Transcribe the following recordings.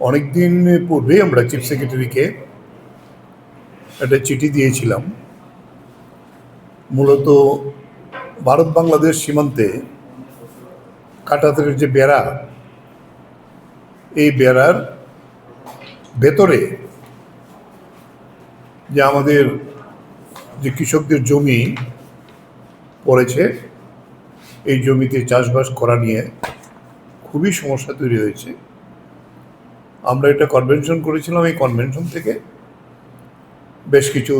অনেকদিন পূর্বে আমরা চিফ সেক্রেটারিকে একটা চিঠি দিয়েছিলাম। মূলত ভারত বাংলাদেশ সীমান্তে কাটাতের যে বেড়া, এই বেড়ার ভেতরে যে আমাদের যে কৃষকদের জমি পড়েছে, এই জমিতে চাষবাস করা নিয়ে খুবই সমস্যা তৈরি হয়েছে। আমরা এটা কনভেনশন করেছিলাম এই কনভেনশন থেকে। বেশ কিছু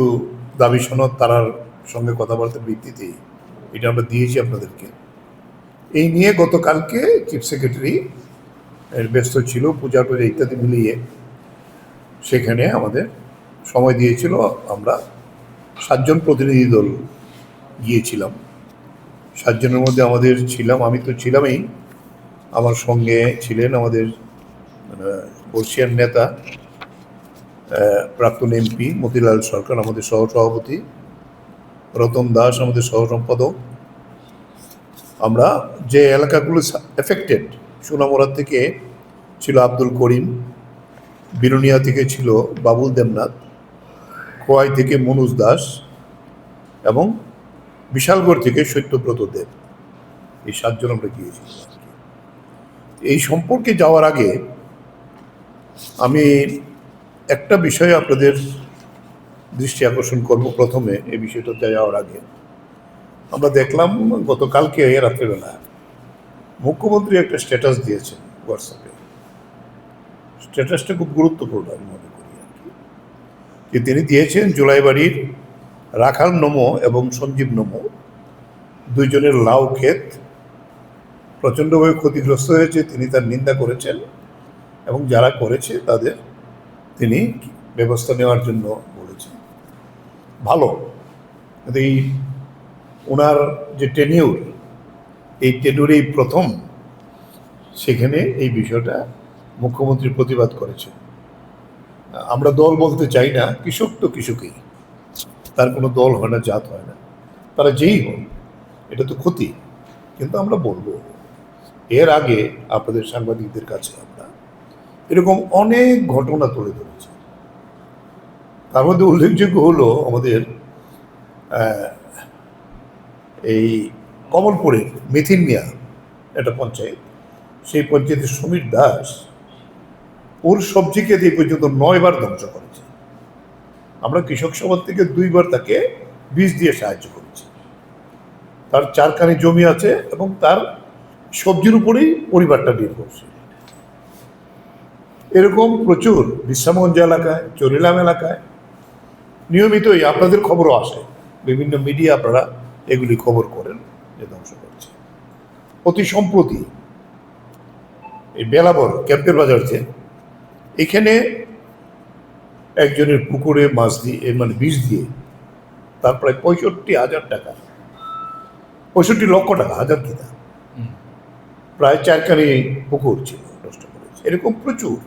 দাবি সনদ তারার সঙ্গে কথাবার্তার ভিত্তিতে এটা আমরা দিয়েছি আপনাদেরকে। এই নিয়ে গতকালকে চিফ সেক্রেটারি ব্যস্ত ছিল, পূজা টুজা ইত্যাদি মিলিয়ে। সেখানে আমাদের সময় দিয়েছিল আমরা সাতজন প্রতিনিধি দল গিয়েছিলাম। সাতজনের মধ্যে আমাদের ছিলাম, আমি তো ছিলামই। আমার সঙ্গে ছিলেন আমাদের বর্ষিয়ান নেতা প্রাক্তন এমপি মতিলাল সরকার, আমাদের সহসভাপতি রতন দাস, আমাদের সহ সম্পাদক আমরা যে এলাকাগুলো এফেক্টেড সোনামুড়া থেকে ছিল আব্দুল করিম, বিরুনিয়া থেকে ছিল বাবুল দেবনাথ, খোয়াই থেকে মনোজ দাস এবং বিশালগড় থেকে সত্যব্রত দেব। এই সাতজন আমরা গিয়েছিলাম এই সম্পর্কে যাওয়ার আগে আমি একটা বিষয়ে আপনাদের দৃষ্টি আকর্ষণ করব প্রথমে, এই বিষয়টাতে যাওয়ার আগে। আমরা দেখলাম গতকালকে রাত্রেবেলা মুখ্যমন্ত্রী একটা স্ট্যাটাস দিয়েছেন হোয়াটসঅ্যাপে স্ট্যাটাসটা খুব গুরুত্বপূর্ণ আমি মনে করি আর কি। যে তিনি দিয়েছেন জুলাইবাড়ির রাখাল নমো এবং সঞ্জীব নমো, দুইজনের লাউ ক্ষেত প্রচণ্ডভাবে ক্ষতিগ্রস্ত হয়েছে, তিনি তার নিন্দা করেছেন। এবং যারা করেছে তাদের তিনি ব্যবস্থা নেওয়ার জন্য বলেছেন। ভালো। এই ওনার যে টেনিউর এই টেনিউরেই প্রথম, সেখানে এই বিষয়টা মুখ্যমন্ত্রী প্রতিবাদ করেছেন। আমরা দল বলতে চাই না, কৃষক তো কৃষকই। তার কোনো দল হয় না, জাত হয় না। তারা যেই হোক, এটা তো ক্ষতি। কিন্তু আমরা বলব, এর আগে আপনাদের সাংবাদিকদের কাছে আমরা এরকম অনেক ঘটনা তুলে ধরেছে। তার মধ্যে উল্লেখযোগ্য হলো আমাদের এই কমলপুরের মিথিন মিয়া একটা পঞ্চায়েত, সেই পঞ্চায়েতের সমীর দাস ওর সবজি সবজিকে দিয়ে পর্যন্ত নয়বার ধ্বংস করেছে। আমরা কৃষক সভা থেকে দুইবার তাকে বীজ দিয়ে সাহায্য করেছি। তার চারখানি জমি আছে এবং তার সবজির উপরেই পরিবারটা নির্ভরশীল। এরকম প্রচুর বিশ্রামগঞ্জ এলাকায় চরিলাম এলাকায় নিয়মিতই আপনাদের খবরও আসে। বিভিন্ন মিডিয়া আপনারা এগুলি খবর করেন যে ধ্বংস করছে। অতি সম্প্রতি এই বেলাবর ক্যাম্পের বাজার যে এখানে একজনের পুকুরে মাছ দিয়ে মানে বিষ দিয়ে তার প্রায় পঁয়ষট্টি হাজার টাকা পঁয়ষট্টি লক্ষ টাকা হাজার কি প্রায় চারখানি পুকুর ছিল নষ্ট করেছে। এরকম প্রচুর।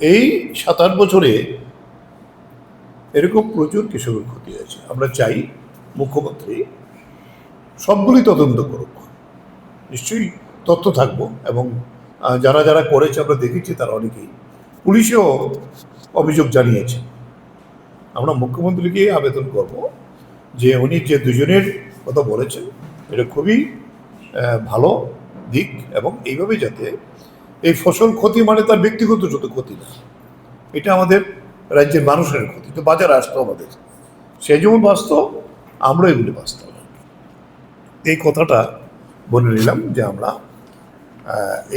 এই সাত আট বছরে এরকম প্রচুর কৃষকের ক্ষতি হয়েছে। আমরা চাই মুখ্যমন্ত্রী সবগুলি তদন্ত করুক। নিশ্চয়ই তথ্য থাকব এবং যারা যারা করেছে আমরা দেখেছি, তারা অনেকেই। পুলিশেও অভিযোগ জানিয়েছে। আমরা মুখ্যমন্ত্রীকে আবেদন করব যে উনি যে দুজনের কথা বলেছেন, এটা খুবই ভালো দিক এবং এইভাবে যাতে এই ফসল ক্ষতি মানে তার ব্যক্তিগত শুধু ক্ষতি না। এটা আমাদের রাজ্যের মানুষের ক্ষতি, তো বাজারে আসতো আমাদের। সে যেমন বাঁচত আমরা এগুলি বাঁচতাম। এই কথাটা বলে নিলাম যে আমরা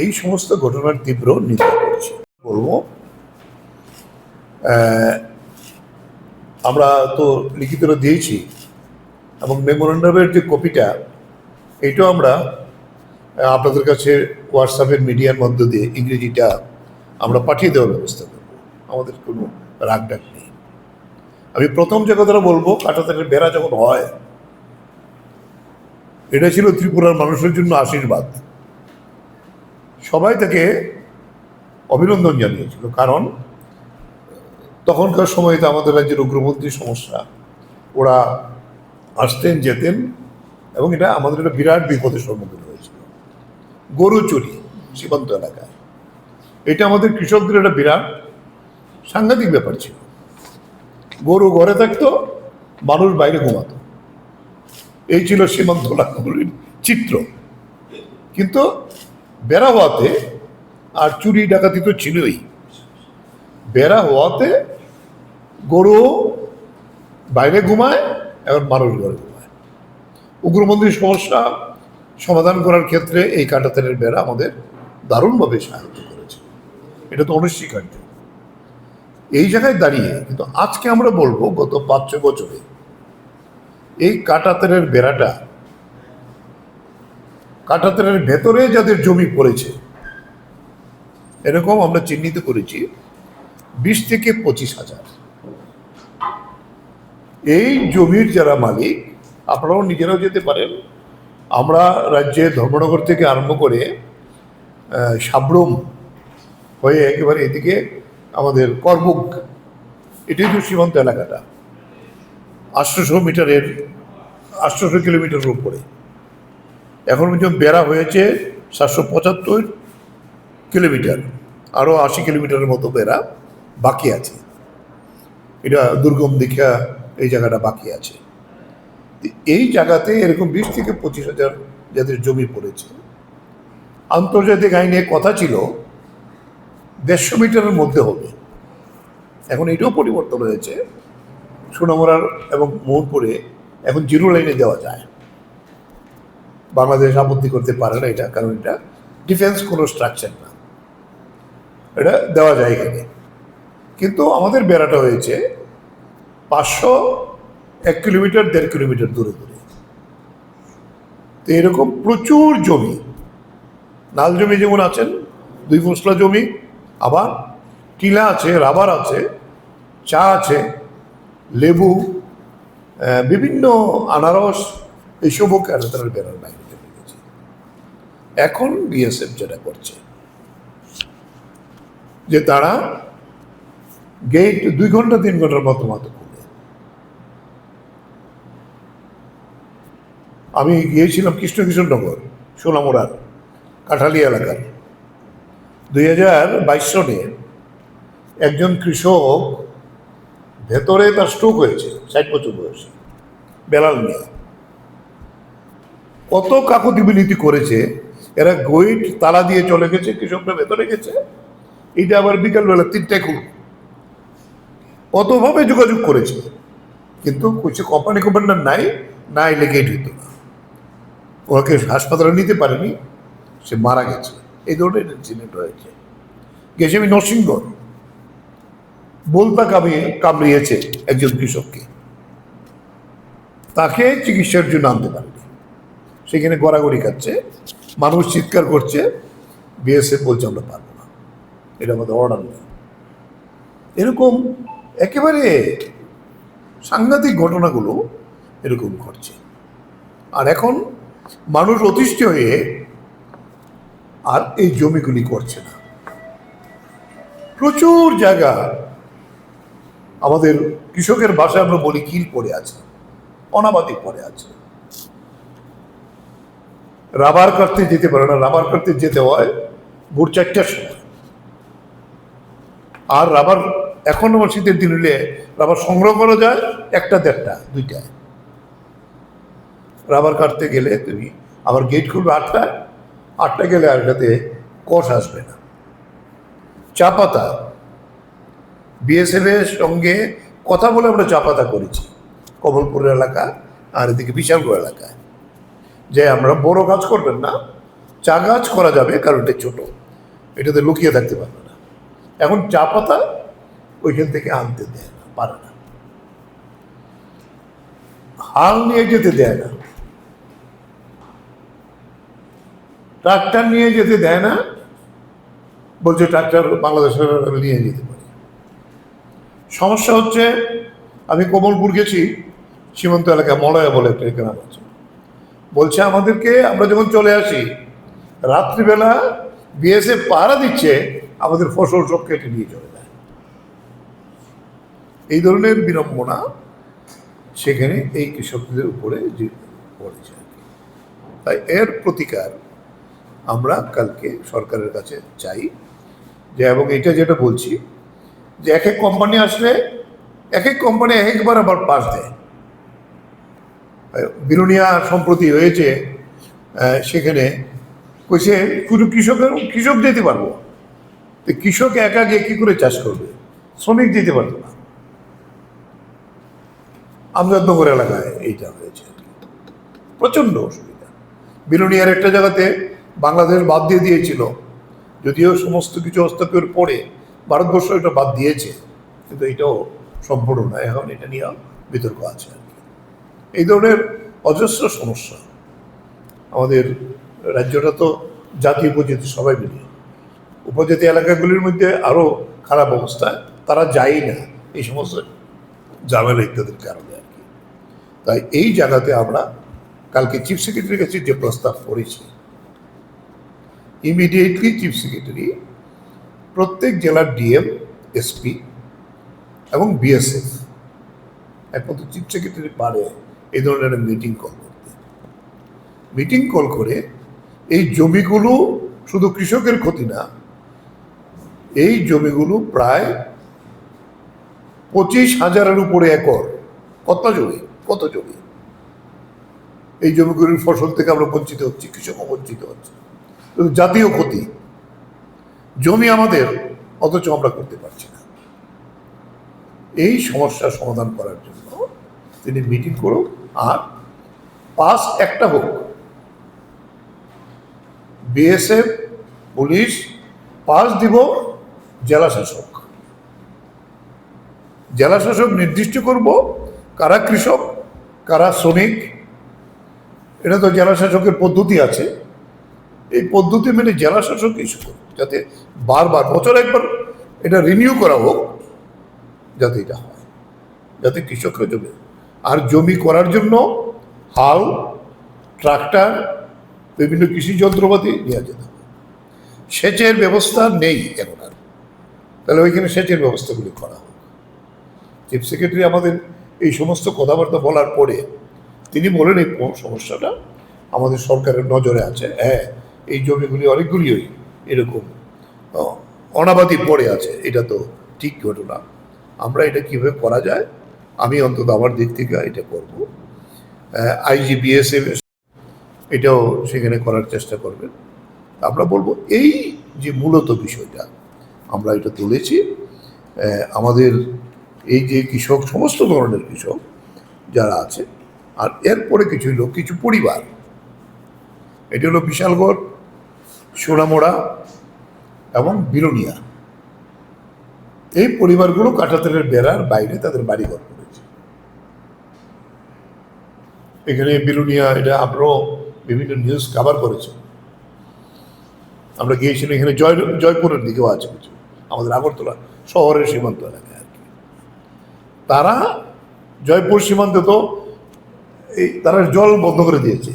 এই সমস্ত ঘটনার তীব্র নিন্দা করছি। বলব আমরা তো লিখিতটা দিয়েছি এবং মেমোরেন্ডামের যে কপিটা এটাও আমরা আপনাদের কাছে হোয়াটসঅ্যাপের মিডিয়ার মধ্য দিয়ে ইংরেজিটা আমরা পাঠিয়ে দেওয়ার ব্যবস্থা করব। আমাদের কোনো রাগ ডাক নেই। আমি প্রথম যে কথাটা বলব, কাটাতারের বেড়া যখন হয়, এটা ছিল ত্রিপুরার মানুষের জন্য আশীর্বাদ। সবাই তাকে অভিনন্দন জানিয়েছিল, কারণ তখনকার সময় তো আমাদের রাজ্যের উগ্রপন্থী সমস্যা। ওরা আসতেন, যেতেন, এবং এটা আমাদের একটা বিরাট বিপদের সম্মুখীন হয়েছিল গরু চুরি, সীমান্ত এলাকায়। এটা আমাদের কৃষকদের একটা বিরাট সাংঘাতিক ব্যাপার ছিল। গরু ঘরে থাকতো, মানুষ বাইরে ঘুমাতো। এই ছিল সীমান্ত এলাকাগুলির চিত্র। কিন্তু বেড়া হওয়াতে, আর চুরি ডাকাতি তো ছিলই। বেড়া হওয়াতে গরু বাইরে ঘুমায়, এখন মানুষ ঘরে ঘুমায়। উগ্রপন্থী সমস্যা সমাধান করার ক্ষেত্রে এই কাটাতারের বেড়া আমাদের দারুণভাবে সাহায্য করেছে। এটা তো অনস্বীকার্য। এই জায়গায় দাঁড়িয়ে কিন্তু আজকে আমরা বলব, গত পাঁচ ছ বছরে এই কাটাতারের বেড়াটা কাটাতারের ভেতরে যাদের জমি পড়েছে, এরকম আমরা চিহ্নিত করেছি বিশ থেকে পঁচিশ হাজার। এই জমির যারা মালিক, আপনারাও নিজেরাও যেতে পারেন। আমরা রাজ্যে ধর্মনগর থেকে আরম্ভ করে সাবরুম হয়ে একেবারে এদিকে আমাদের করবুক এটাই তো সীমান্ত এলাকাটা। আটশোশো মিটারের, আটশোশো কিলোমিটারের উপরে এখন পর্যন্ত বেড়া হয়েছে সাতশো পঁচাত্তর কিলোমিটার, আরও আশি কিলোমিটারের মতো বেড়া বাকি আছে। এটা দুর্গম দীক্ষা এই জায়গাটা বাকি আছে। এই জায়গাতে এরকম বিশ থেকে পঁচিশ হাজার যাদের জমি পড়েছে। আন্তর্জাতিক আইনে কথা ছিল, দেড়শো মিটারের মধ্যে হবে। এখন এটাও পরিবর্তন হয়েছে। সোনামুড়ার এবং মোহনপুরে এখন জিরো লাইনে দেওয়া যায়। বাংলাদেশ আপত্তি করতে পারে না এটা, কারণ এটা ডিফেন্স কোনো স্ট্রাকচার না। এটা দেওয়া যায় এখানে। কিন্তু আমাদের বেড়াটা হয়েছে পাঁচশো এক কিলোমিটার, দেড় কিলোমিটার দূরে দূরে তো এরকম প্রচুর জমি নাল জমি যেমন আছেন, দুই মশলা জমি, আবার টিলা আছে, রাবার আছে, চা আছে, লেবু বিভিন্ন আনারস এইসবও ক্যারেক্টারের বেড়ার বাইরে চলে গেছে। এখন বিএসএফ যেটা করছে, যে তারা গেট দুই ঘণ্টা, তিন ঘণ্টার মতো মতো আমি গিয়েছিলাম কৃষ্ণ কিশোরনগর সোনামুড়ার, কাঠালি এলাকায় দুই হাজার বাইশ সনে একজন কৃষক ভেতরে তার স্ট্রোক হয়েছে, ষাট বছর বয়সে, বেলাল নিয়ে কত কাকুতি বিনীতি করেছে, এরা গইট, তালা দিয়ে চলে গেছে, কৃষকরা ভেতরে গেছে এটা আবার বিকালবেলা তিনটায় খুব কতভাবে যোগাযোগ করেছে, কিন্তু কিছু কোম্পানি কমান্ডার নাই না এলে গেট হইতো না। ওকে হাসপাতালে নিতে পারেনি, সে মারা গেছে। এই ধরনের ইনসিডেন্ট হয়েছে। গেছে আমি নরসিংগড় বলতা কামিয়ে, কামড়িয়েছে একজন কৃষককে। তাকে চিকিৎসার জন্য আনতে পারেনি। সেখানে গড়াগড়ি খাচ্ছে, মানুষ চিৎকার করছে, বিএসএফ বলছে আমরা পারব না। এটা আমাদের অর্ডার নেই। এরকম একেবারে সাংঘাতিক ঘটনাগুলো এরকম ঘটছে। আর এখন মানুষ অতিষ্ঠ হয়ে আর এই জমিগুলি করছে না। প্রচুর জায়গা আমাদের কৃষকের ভাষায় আমরা বলি কিল পড়ে আছে, অনাবাদি পড়ে আছে। রাবার কাটতে যেতে পারে না, রাবার কাটতে যেতে হয় ভোর চারটার সময়। আর রাবার এখন আমার শীতের দিন হলে রাবার সংগ্রহ করা যায় একটা দেড়টা দুইটায় রাবার কাটতে গেলে তুমি আবার গেট খুলবে আটটায় আটটা গেলে আর এটাতে কষ আসবে না। চা পাতা বিএসএফ এর সঙ্গে কথা বলে আমরা চা পাতা করেছি, কমলপুর এলাকা আর এদিকে বিশালগড় এলাকায়। যে আমরা বড় গাছ করবেন না, চা গাছ করা যাবে কারণ এটা ছোট, এটাতে লুকিয়ে থাকতে পারবে না। এখন চা পাতা ওইখান থেকে আনতে দেয় না, পারে না। হাল নিয়ে যেতে দেয় না। ট্রাক্টর নিয়ে যেতে দেয় না, বলছে ট্রাক্টর বাংলাদেশের নিয়ে যেতে পারি। সমস্যা হচ্ছে, আমি কমলপুর গেছি, সীমান্ত এলাকায় মলয়া বলে একটা গ্রাম আছে। বলছে, আমাদেরকে আমরা যখন চলে আসি, রাত্রিবেলা বিএসএফ পাহারা দিচ্ছে, আমাদের ফসল সব কেটে নিয়ে চলে যায়। এই ধরনের বিড়ম্বনা সেখানে এই কৃষকদের উপরে পড়েছে তাই এর প্রতিকার আমরা কালকে সরকারের কাছে চাই। যে এবং এটা যেটা বলছি, যে এক এক কোম্পানি আসলে এক এক কোম্পানি এক একবার আবার পাস দেয়। বিরোনিয়া সম্প্রতি হয়েছে সেখানে কইছে, শুধু কৃষকের, কৃষক দিতে পারব। তো কৃষক একা গিয়ে কি করে চাষ করবে? শ্রমিক দিতে পারতো না। আমজাদনগর এলাকায় এইটা হয়েছে। প্রচণ্ড অসুবিধা। বিরোনিয়ার একটা জায়গাতে বাংলাদেশ বাদ দিয়ে দিয়েছিল। যদিও সমস্ত কিছু হস্তক্ষেপের পরে ভারতবর্ষ এটা বাদ দিয়েছে, কিন্তু এটাও সম্পূর্ণ নয়। এখন এটা নিয়ে বিতর্ক আছে এই ধরনের অজস্র সমস্যা আমাদের রাজ্যটা তো জাতি উপজাতি সবাই মিলে। উপজাতি এলাকাগুলির মধ্যে আরও খারাপ অবস্থা, তারা যায় না এই সমস্ত ঝামেলা ইত্যাদির কারণে আর কি। তাই এই জায়গাতে আমরা কালকে চিফ সেক্রেটারির কাছে যে প্রস্তাব করেছি ইমিডিয়েটলি চিফ সেক্রেটারি প্রত্যেক জেলার ডিএম এসপি এবং বিএসএফ একমাত্র চিফ সেক্রেটারি পারে এই ধরনের একটা মিটিং কল করতে। মিটিং কল করে এই জমিগুলো শুধু কৃষকের ক্ষতি না, এই জমিগুলো প্রায় পঁচিশ হাজারের উপরে একর। কত জমি? কত জমি? এই জমিগুলির ফসল থেকে আমরা বঞ্চিত হচ্ছি, কৃষকও বঞ্চিত হচ্ছে। জাতীয় ক্ষতি। জমি আমাদের, অথচ আমরা করতে পারছি না। এই সমস্যার সমাধান করার জন্য তিনি মিটিং করুক আর পাস একটা হোক। বিএসএফ, পুলিশ, পাস দিব জেলা শাসক। জেলা শাসক নির্দিষ্ট করব কারা কৃষক, কারা শ্রমিক। এটা তো জেলা শাসকের পদ্ধতি আছে। এই পদ্ধতি মেনে জেলা শাসক ইস্যু করুক, যাতে বারবার, বছর একবার এটা রিনিউ করা হোক, যাতে এটা হয়, যাতে কৃষকরা জমি, আর জমি করার জন্য হাল, ট্রাক্টর, বিভিন্ন কৃষি যন্ত্রপাতি নেওয়া যেতে হবে। সেচের ব্যবস্থা নেই এখন আর। তাহলে ওইখানে সেচের ব্যবস্থাগুলি করা হোক। চিফ সেক্রেটারি আমাদের এই সমস্ত কথাবার্তা বলার পরে তিনি বলেন, এই সমস্যাটা আমাদের সরকারের নজরে আছে। হ্যাঁ এই জমিগুলি অনেকগুলিই এরকম অনাবাদি পড়ে আছে, এটা তো ঠিক ঘটনা। আমরা এটা কীভাবে করা যায়? আমি অন্তত আমার দিক থেকে এটা করব। আইজিবিএসএফ এটাও সেখানে করার চেষ্টা করবেন। আমরা বলব এই যে মূলত বিষয়টা, আমরা এটা তুলেছি। আমাদের এই যে কৃষক, সমস্ত ধরনের কৃষক যারা আছে, আর এরপরে কিছু লোক, কিছু পরিবার, এটা হলো বিশালগড় সোনামোড়া এবং বিরোনিয়া এই পরিবারগুলো কাঁটাতারের বেড়ার বাইরে তাদের বাড়ি বাড়িঘর করেছে। এখানে বিলুনিয়া, এটা আমরাও বিভিন্ন নিউজ কাভার করেছে। আমরা গিয়েছিলাম এখানে জয়, জয়পুরের দিকেও আছে কিছু। আমাদের আগরতলা শহরের সীমান্ত এলাকায় আর কি। তারা জয়পুর সীমান্তে তো এই, তারা জল বন্ধ করে দিয়েছে।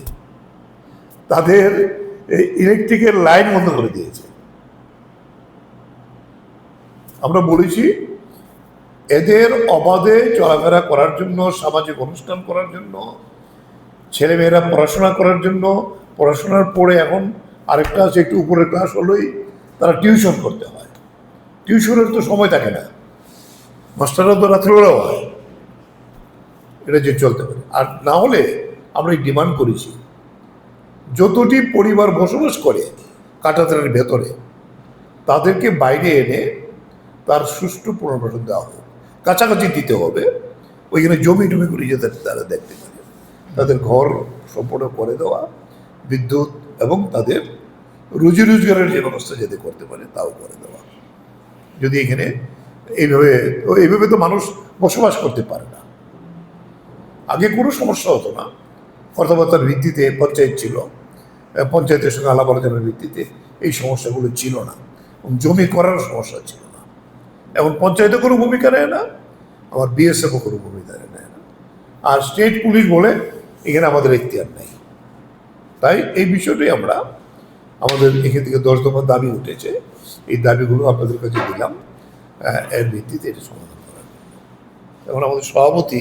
তাদের ইলেকট্রিকের লাইন বন্ধ করে দিয়েছে। আমরা বলেছি, এদের অবাধে চলাফেরা করার জন্য, সামাজিক অনুষ্ঠান করার জন্য, ছেলেমেয়েরা পড়াশোনা করার জন্য, পড়াশোনার পরে এখন আরেকটা আছে, একটু উপরের ক্লাস হলেই তারা টিউশন করতে হয়। টিউশনের তো সময় থাকে না। মাস্টাররা তো রাত্রিবেলাও হয়। এটা যে চলতে পারে। আর না হলে আমরা এই ডিমান্ড করেছি। যতটি পরিবার বসবাস করে কাটাতারের ভেতরে, তাদেরকে বাইরে এনে তার সুষ্ঠু পুনর্বাসন দেওয়া হোক। কাছাকাছি দিতে হবে। ওইখানে জমি টমি করে যাতে তারা দেখতে পারে। তাদের ঘর সম্পূর্ণ করে দেওয়া, বিদ্যুৎ এবং তাদের রুজি রোজগারের যে ব্যবস্থা যাতে করতে পারে তাও করে দেওয়া। যদি এখানে এইভাবে এইভাবে তো মানুষ বসবাস করতে পারে না। আগে কোনো সমস্যা হতো না। কথাবার্তার ভিত্তিতে পঞ্চায়েত ছিল। পঞ্চায়েতের সঙ্গে আলাপ আলোচনার ভিত্তিতে এই সমস্যাগুলো ছিল না জমি করার সমস্যা ছিল না। এখন পঞ্চায়েতে কোনো ভূমিকা নেয় না আমার বিএসএফও কোনো ভূমিকা নেয় না। আর স্টেট পুলিশ বলে এখানে আমাদের এখতিয়ার নেই। তাই এই বিষয়টাই আমরা আমাদের এখান থেকে দশ দফা দাবি উঠেছে। এই দাবিগুলো আপনাদের কাছে দিলাম। এর ভিত্তিতে এটা সমাধান করার। এখন আমাদের সভাপতি